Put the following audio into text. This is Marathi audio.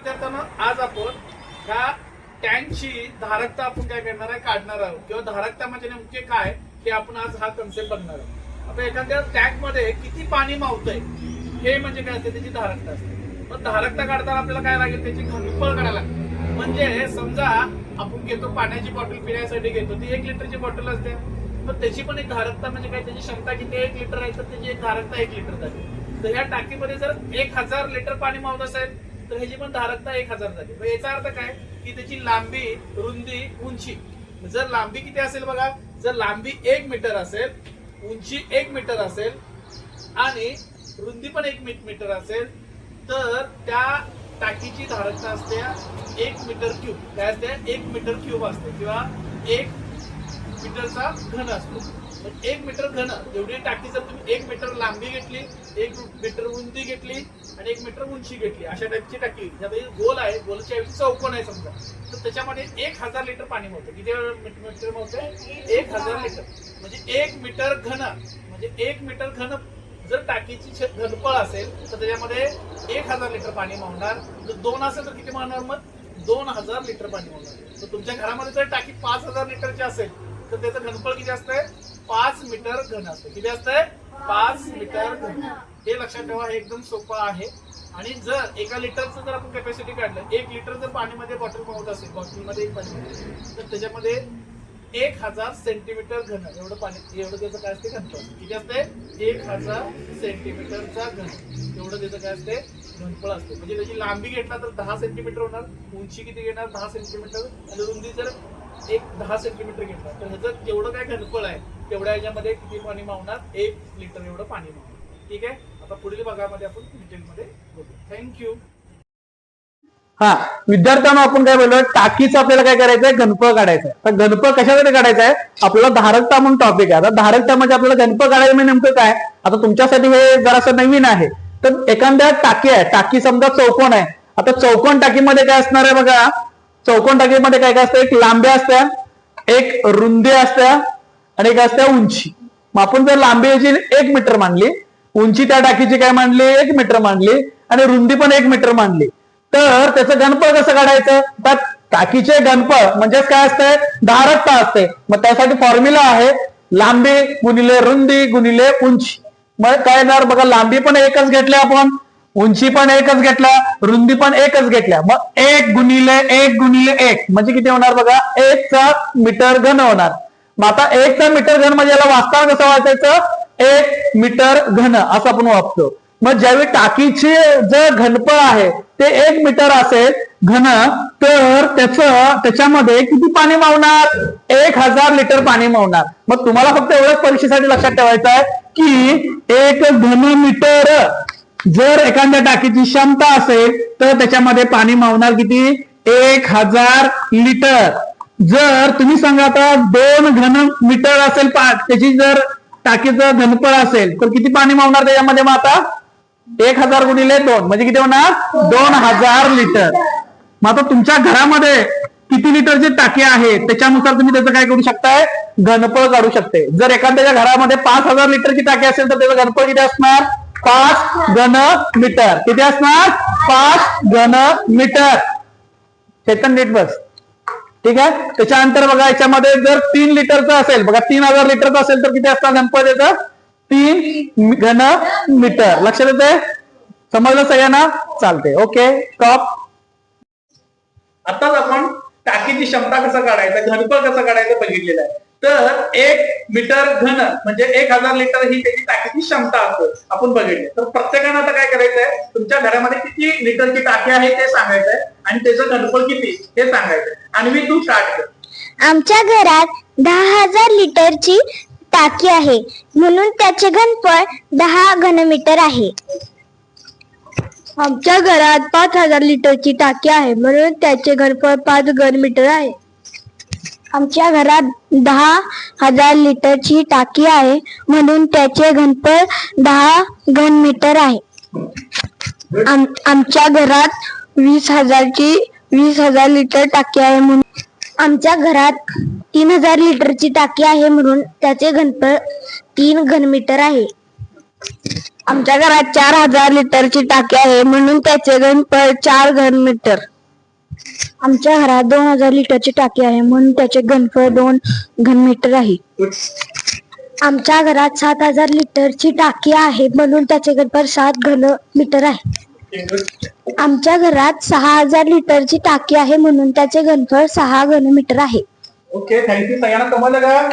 विद्यार्थ्यांनो आज आपण ह्या टँकची धारकता आपण काय करणार आहे काढणार आहोत. किंवा धारकता म्हणजे नेमके काय हे आपण आज हा कन्सेप्ट बघणार आहोत. आता एखाद्या टँकमध्ये किती पाणी मावतंय हे म्हणजे काय असते त्याची धारकता असते. मग धारकता काढताना आपल्याला काय लागेल त्याची घनफळ काढायला लागते म्हणजे समजा आपण घेतो पाण्याची बॉटल पिण्यासाठी घेतो ती एक लिटरची बॉटल असते. मग त्याची पण एक धारकता म्हणजे काय त्याची क्षमता किती एक लिटर आहे तर त्याची एक धारकता एक लिटर झाली तर ह्या टाकीमध्ये जर एक हजार लिटर पाणी मावत असेल तर ह्याची पण धारकता एक हजार झाली. मग याचा अर्थ काय? की त्याची लांबी रुंदी उंची. जर लांबी किती असेल बघा? जर लांबी एक मीटर असेल उंची एक मीटर असेल आणि रुंदी पण एक मीटर असेल तर त्या टाकीची धारकता असते एक मीटर क्यूब. काय असते? एक मीटर क्यूब असते किंवा एक मीटरचा घन असतो. मग एक मीटर घन एवढी टाकी जर तुम्ही एक मीटर लांबी घेतली एक मीटर उंची घेतली आणि एक मीटर उंची घेतली अशा टाईपची टाकी. गोल आहे गोलच्या ऐवजी चौकोन आहे समजा. तर त्याच्यामध्ये एक हजार लिटर पाणी मोठं किती मीटर मोठं एक हजार लिटर. म्हणजे एक मीटर घन म्हणजे एक मीटर घन जर टाकीची घनफळ असेल तर त्याच्यामध्ये एक हजार लिटर पाणी मावणार जर दोन असेल तर किती मावणार मग? दोन हजार लिटर पाणी मावणार तर तुमच्या घरामध्ये जर टाकी पाच हजार लिटरची असेल तर त्याचं घनफळ किती असतंय? पाच मीटर घन असतं किती असतंय? पाच मीटर घन. हे लक्षात ठेवा हे एकदम सोपं आहे. आणि जर एका लिटरचं जर आपण कॅपॅसिटी काढलं एक लिटर जर पाणीमध्ये बॉटल मावत असेल बॉटलमध्ये एक पाणी तर त्याच्यामध्ये एक हजार सेंटीमीटर घन. एवढं पाणी एवढं त्याचं काय असते घनफळ किती असते एक हजार सेंटीमीटरचा घन. एवढं त्याचं काय असते घनफळ असते म्हणजे त्याची लांबी घेतला तर दहा सेंटीमीटर होणार उंची किती घेणार? दहा सेंटीमीटर आणि रुंदी जर एक दहा सेंटीमीटर घेतला. तर ह्याचं जेवढं काय घनफळ आहे? तेवढ्या ह्याच्यामध्ये किती पाणी मावणार? एक लिटर एवढं पाणी मावणार. ठीक आहे? आता पुढील भागामध्ये आपण डिटेलमध्ये बोलू थँक्यू हा विद्यार्थ्यांना आपण काय बोललो? टाकीचं आपल्याला काय करायचंय? घनफळ काढायचं आहे तर घनफळ कशासाठी काढायचं आहे आपल्याला धारकता म्हणून टॉपिक आहे. आता धारकता म्हणजे आपल्याला घनफळ काढायचं म्हणजे नेमकं काय? आता तुमच्यासाठी हे जरासं नवीन आहे. तर एखाद्या टाकी आहे. टाकी समजा चौकोन आहे. आता चौकोन टाकीमध्ये काय असणार आहे बघा? चौकोन टाकीमध्ये काय काय असतं? एक लांबी असत्या एक रुंदी असत्या आणि एक असत्या उंची. मग आपण जर लांबी याची एक मीटर मानली उंची त्या टाकीची काय मांडली? एक मीटर मांडली आणि रुंदी पण एक मीटर मांडली. तर त्याचं घनफळ कसं काढायचं? तर टाकीचे घनफळ म्हणजेच काय असतंय? धारकता असते. मग त्यासाठी फॉर्म्युला आहे लांबी गुणिले रुंदी गुणिले उंची. मग काय येणार? बघा लांबी पण एकच घेतली आपण. उंची पण एकच घेतल्या रुंदी पण एकच घेतल्या. मग एक गुणिले एक गुणिले एक म्हणजे किती होणार बघा? एकचा मीटर घन होणार. मग आता एकचा मीटर घन म्हणजे याला वाचताना कसं वाचायचं? एक मीटर घन असं आपण वापरतो. मग ज्यावेळी टाकीची जे घनफळ आहे ते एक मीटर असेल घन तर त्याच त्याच्यामध्ये किती पाणी मावणार? एक हजार लिटर पाणी मावणार. मग तुम्हाला फक्त एवढ्याच परीक्षेसाठी लक्षात ठेवायचं आहे की एक घन मीटर जर एखाद्या टाकीची क्षमता असेल तर त्याच्यामध्ये पाणी मावणार किती? एक हजार लिटर. जर तुम्ही सांगा आता दोन घन मीटर असेल त्याची जर टाकीचं घनफळ असेल तर किती पाणी मावणार त्याच्यामध्ये मग आता? एक हजार गुणिले दोन म्हणजे किती होणार? दोन हजार लिटर. मग आता तुमच्या घरामध्ये किती लिटरची टाकी आहे? त्याच्यानुसार तुम्ही त्याचं काय करू शकताय? घनफळ काढू शकते जर एखाद्याच्या घरामध्ये पाच हजार लिटरची टाकी असेल तर त्याचं घनफळ किती असणार? पाच घन मीटर किती असणार? पाच घन मीटर चेतन नीट बस. ठीक आहे? त्याच्यानंतर बघा याच्यामध्ये जर तीन लिटरचं असेल बघा तीन हजार लिटरचं असेल तर किती असणार? गणपत येतं तीन घन मीटर लक्षात येते समजलं सगळ्यांना? चालते ओके टॉप आताच आपण टाकीची क्षमता कसं काढायचं? घनफळ कसं काढायचं बघितलेलं आहे. तर एक मीटर घन म्हणजे एक हजार लिटर ही त्याची टाकीची क्षमता असते. आपण बघितले. तर प्रत्येकानं आता काय करायचंय? तुमच्या घरामध्ये किती लिटरची टाकी आहे ते सांगायचंय. आणि त्याचं घनफळ किती हे सांगायचंय. आणि मी तू स्टार्ट कर. आमच्या घरात दहा हजार लिटरची टाकी आहे. म्हणून त्याचे घनफळ दहा घनमीटर आहे. आमच्या घरात पाच हजार लिटरची टाकी आहे. म्हणून त्याचे घनफळ पाच घनमीटर आहे. आमच्या घरात दहा हजार लिटरची टाकी आहे म्हणून त्याचे घनफळ दहा घन मीटर आहे. आम आमच्या घरात वीस हजारची वीस हजार लिटर टाकी आहे म्हणून आमच्या घरात तीन हजार लिटरची टाकी आहे म्हणून त्याचे घनफळ तीन घनमीटर आहे. आमच्या घरात चार हजार लिटरची टाकी आहे म्हणून त्याचे घनफळ चार घन मीटर. आमच्या घरात दोन हजार लिटरची टाकी आहे म्हणून त्याचे घनफळ दोन घन मीटर आहे. आमच्या घरात सात हजार लिटरची टाकी आहे म्हणून त्याचे घनफळ सात घन मीटर आहे. आमच्या घरात सहा हजार लिटरची टाकी आहे म्हणून त्याचे घनफळ सहा घन मीटर आहे. Okay thank you. सगळ्यांना समजलं का?